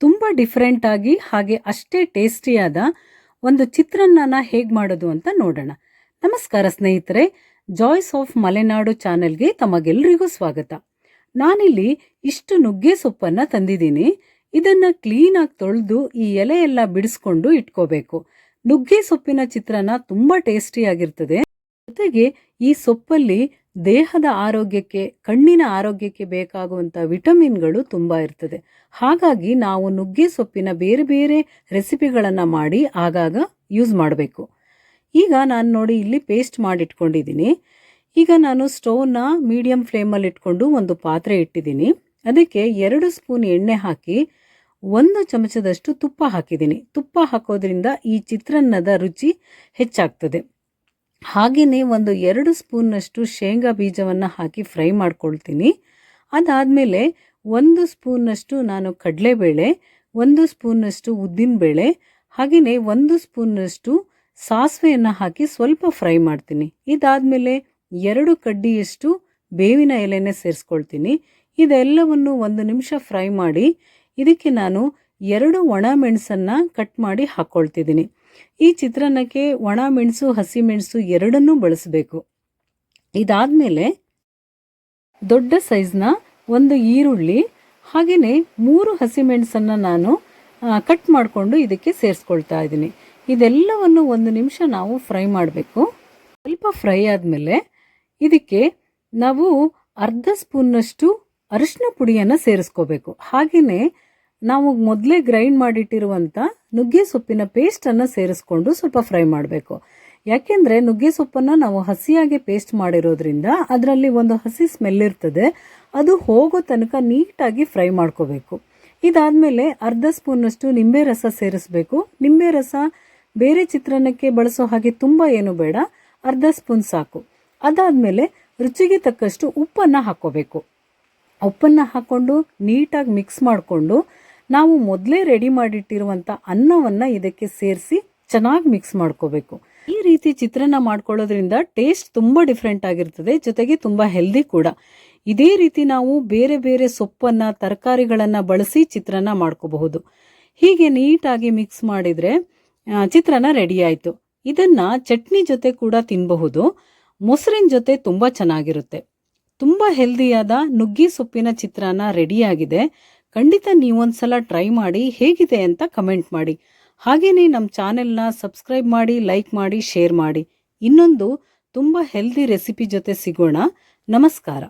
ತುಂಬ ಡಿಫ್ರೆಂಟಾಗಿ ಹಾಗೆ ಅಷ್ಟೇ ಟೇಸ್ಟಿಯಾದ ಒಂದು ಚಿತ್ರಾನ್ನನ ಹೇಗೆ ಮಾಡೋದು ಅಂತ ನೋಡೋಣ. ನಮಸ್ಕಾರ ಸ್ನೇಹಿತರೆ ಜಾಯ್ಸ್ ಆಫ್ ಮಲೆನಾಡು ಚಾನೆಲ್ಗೆ ತಮಗೆಲ್ಲರಿಗೂ ಸ್ವಾಗತ. ನಾನಿಲ್ಲಿ ಇಷ್ಟು ನುಗ್ಗೆ ಸೊಪ್ಪನ್ನು ತಂದಿದ್ದೀನಿ. ಇದನ್ನು ಕ್ಲೀನಾಗಿ ತೊಳೆದು ಈ ಎಲೆ ಎಲ್ಲ ಬಿಡಿಸ್ಕೊಂಡು ಇಟ್ಕೋಬೇಕು. ನುಗ್ಗೆ ಸೊಪ್ಪಿನ ಚಿತ್ರಾನ್ನ ತುಂಬ ಟೇಸ್ಟಿಯಾಗಿರ್ತದೆ ಜೊತೆಗೆ ಈ ಸೊಪ್ಪಲ್ಲಿ ದೇಹದ ಆರೋಗ್ಯಕ್ಕೆ, ಕಣ್ಣಿನ ಆರೋಗ್ಯಕ್ಕೆ ಬೇಕಾಗುವಂಥ ವಿಟಮಿನ್ಗಳು ತುಂಬ ಇರ್ತದೆ. ಹಾಗಾಗಿ ನಾವು ನುಗ್ಗೆ ಸೊಪ್ಪಿನ ಬೇರೆ ಬೇರೆ ರೆಸಿಪಿಗಳನ್ನು ಮಾಡಿ ಆಗಾಗ ಯೂಸ್ ಮಾಡಬೇಕು. ಈಗ ನಾನು ನೋಡಿ ಇಲ್ಲಿ ಪೇಸ್ಟ್ ಮಾಡಿಟ್ಕೊಂಡಿದ್ದೀನಿ. ಈಗ ನಾನು ಸ್ಟೌವ್ನ ಮೀಡಿಯಂ ಫ್ಲೇಮಲ್ಲಿ ಇಟ್ಕೊಂಡು ಒಂದು ಪಾತ್ರೆ ಇಟ್ಟಿದ್ದೀನಿ. ಅದಕ್ಕೆ ಎರಡು ಸ್ಪೂನ್ ಎಣ್ಣೆ ಹಾಕಿ ಒಂದು ಚಮಚದಷ್ಟು ತುಪ್ಪ ಹಾಕಿದ್ದೀನಿ. ತುಪ್ಪ ಹಾಕೋದ್ರಿಂದ ಈ ಚಿತ್ರಾನ್ನದ ರುಚಿ ಹೆಚ್ಚಾಗ್ತದೆ. ಹಾಗೆಯೇ ಒಂದು ಎರಡು ಸ್ಪೂನ್ನಷ್ಟು ಶೇಂಗಾ ಬೀಜವನ್ನು ಹಾಕಿ ಫ್ರೈ ಮಾಡ್ಕೊಳ್ತೀನಿ. ಅದಾದಮೇಲೆ ಒಂದು ಸ್ಪೂನ್ನಷ್ಟು ನಾನು ಕಡಲೆಬೇಳೆ, ಒಂದು ಸ್ಪೂನ್ನಷ್ಟು ಉದ್ದಿನಬೇಳೆ ಹಾಗೆಯೇ ಒಂದು ಸ್ಪೂನ್ನಷ್ಟು ಸಾಸಿವೆಯನ್ನು ಹಾಕಿ ಸ್ವಲ್ಪ ಫ್ರೈ ಮಾಡ್ತೀನಿ. ಇದಾದಮೇಲೆ ಎರಡು ಕಡ್ಡಿಯಷ್ಟು ಬೇವಿನ ಎಲೆನೆ ಸೇರಿಸ್ಕೊಳ್ತೀನಿ. ಇದೆಲ್ಲವನ್ನು ಒಂದು ನಿಮಿಷ ಫ್ರೈ ಮಾಡಿ, ಇದಕ್ಕೆ ನಾನು ಎರಡು ಒಣ ಮೆಣಸನ್ನು ಕಟ್ ಮಾಡಿ ಹಾಕ್ಕೊಳ್ತಿದ್ದೀನಿ ಈ ಚಿತ್ರಾನ್ನಕ್ಕೆ ಒಣ ಮೆಣಸು, ಹಸಿ ಮೆಣಸು ಎರಡನ್ನೂ ಬಳಸಬೇಕು. ಇದಾದಮೇಲೆ ದೊಡ್ಡ ಸೈಜ್ನ ಒಂದು ಈರುಳ್ಳಿ ಹಾಗೆಯೇ ಮೂರು ಹಸಿಮೆಣಸನ್ನು ನಾನು ಕಟ್ ಮಾಡಿಕೊಂಡು ಇದಕ್ಕೆ ಸೇರಿಸ್ಕೊಳ್ತಾ ಇದ್ದೀನಿ. ಇದೆಲ್ಲವನ್ನು ಒಂದು ನಿಮಿಷ ನಾವು ಫ್ರೈ ಮಾಡಬೇಕು. ಸ್ವಲ್ಪ ಫ್ರೈ ಆದಮೇಲೆ ಇದಕ್ಕೆ ನಾವು ಅರ್ಧ ಸ್ಪೂನ್ನಷ್ಟು ಅರಿಶಿನ ಪುಡಿಯನ್ನು ಸೇರಿಸ್ಕೋಬೇಕು. ಹಾಗೆಯೇ ನಾವು ಮೊದಲೇ ಗ್ರೈಂಡ್ ಮಾಡಿಟ್ಟಿರುವಂಥ ನುಗ್ಗೆ ಸೊಪ್ಪಿನ ಪೇಸ್ಟನ್ನು ಸೇರಿಸ್ಕೊಂಡು ಸ್ವಲ್ಪ ಫ್ರೈ ಮಾಡಬೇಕು. ಯಾಕೆಂದರೆ ನುಗ್ಗೆ ಸೊಪ್ಪನ್ನು ನಾವು ಹಸಿಯಾಗಿ ಪೇಸ್ಟ್ ಮಾಡಿರೋದ್ರಿಂದ ಅದರಲ್ಲಿ ಒಂದು ಹಸಿ ಸ್ಮೆಲ್ ಇರ್ತದೆ. ಅದು ಹೋಗೋ ತನಕ ನೀಟಾಗಿ ಫ್ರೈ ಮಾಡ್ಕೋಬೇಕು. ಇದಾದಮೇಲೆ ಅರ್ಧ ಸ್ಪೂನಷ್ಟು ನಿಂಬೆ ರಸ ಸೇರಿಸ್ಬೇಕು. ನಿಂಬೆ ರಸ ಬೇರೆ ಚಿತ್ರಾನ್ನಕ್ಕೆ ಬಳಸೋ ಹಾಗೆ ತುಂಬ ಏನು ಬೇಡ, ಅರ್ಧ ಸ್ಪೂನ್ ಸಾಕು. ಅದಾದಮೇಲೆ ರುಚಿಗೆ ತಕ್ಕಷ್ಟು ಉಪ್ಪನ್ನು ಹಾಕ್ಕೋಬೇಕು ಉಪ್ಪನ್ನು ಹಾಕ್ಕೊಂಡು ನೀಟಾಗಿ ಮಿಕ್ಸ್ ಮಾಡಿಕೊಂಡು ನಾವು ಮೊದಲೇ ರೆಡಿ ಮಾಡಿಟ್ಟಿರುವಂಥ ಅನ್ನವನ್ನು ಇದಕ್ಕೆ ಸೇರಿಸಿ ಚೆನ್ನಾಗಿ ಮಿಕ್ಸ್ ಮಾಡ್ಕೋಬೇಕು. ಈ ರೀತಿ ಚಿತ್ರಾನ್ನ ಮಾಡ್ಕೊಳ್ಳೋದ್ರಿಂದ ಟೇಸ್ಟ್ ತುಂಬ ಡಿಫ್ರೆಂಟ್ ಆಗಿರ್ತದೆ, ಜೊತೆಗೆ ತುಂಬ ಹೆಲ್ದಿ ಕೂಡ. ಇದೇ ರೀತಿ ನಾವು ಬೇರೆ ಬೇರೆ ಸೊಪ್ಪನ್ನು, ತರಕಾರಿಗಳನ್ನು ಬಳಸಿ ಚಿತ್ರಾನ್ನ ಮಾಡ್ಕೋಬಹುದು. ಹೀಗೆ ನೀಟಾಗಿ ಮಿಕ್ಸ್ ಮಾಡಿದರೆ ಚಿತ್ರಾನ್ನ ರೆಡಿ ಆಯಿತು. ಇದನ್ನು ಚಟ್ನಿ ಜೊತೆ ಕೂಡ ತಿನ್ನಬಹುದು ಮೊಸರಿನ ಜೊತೆ ತುಂಬ ಚೆನ್ನಾಗಿರುತ್ತೆ. ತುಂಬ ಹೆಲ್ದಿಯಾದ ನುಗ್ಗಿ ಸೊಪ್ಪಿನ ಚಿತ್ರಾನ್ನ ರೆಡಿಯಾಗಿದೆ ಖಂಡಿತ ನೀವೊಂದ್ಸಲ ಟ್ರೈ ಮಾಡಿ ಹೇಗಿದೆ ಅಂತ ಕಮೆಂಟ್ ಮಾಡಿ. ಹಾಗೆಯೇ ನಮ್ಮ ಚಾನೆಲ್ನ ಸಬ್ಸ್ಕ್ರೈಬ್ ಮಾಡಿ, ಲೈಕ್ ಮಾಡಿ, ಶೇರ್ ಮಾಡಿ. ಇನ್ನೊಂದು ತುಂಬ ಹೆಲ್ದಿ ರೆಸಿಪಿ ಜೊತೆ ಸಿಗೋಣ. ನಮಸ್ಕಾರ.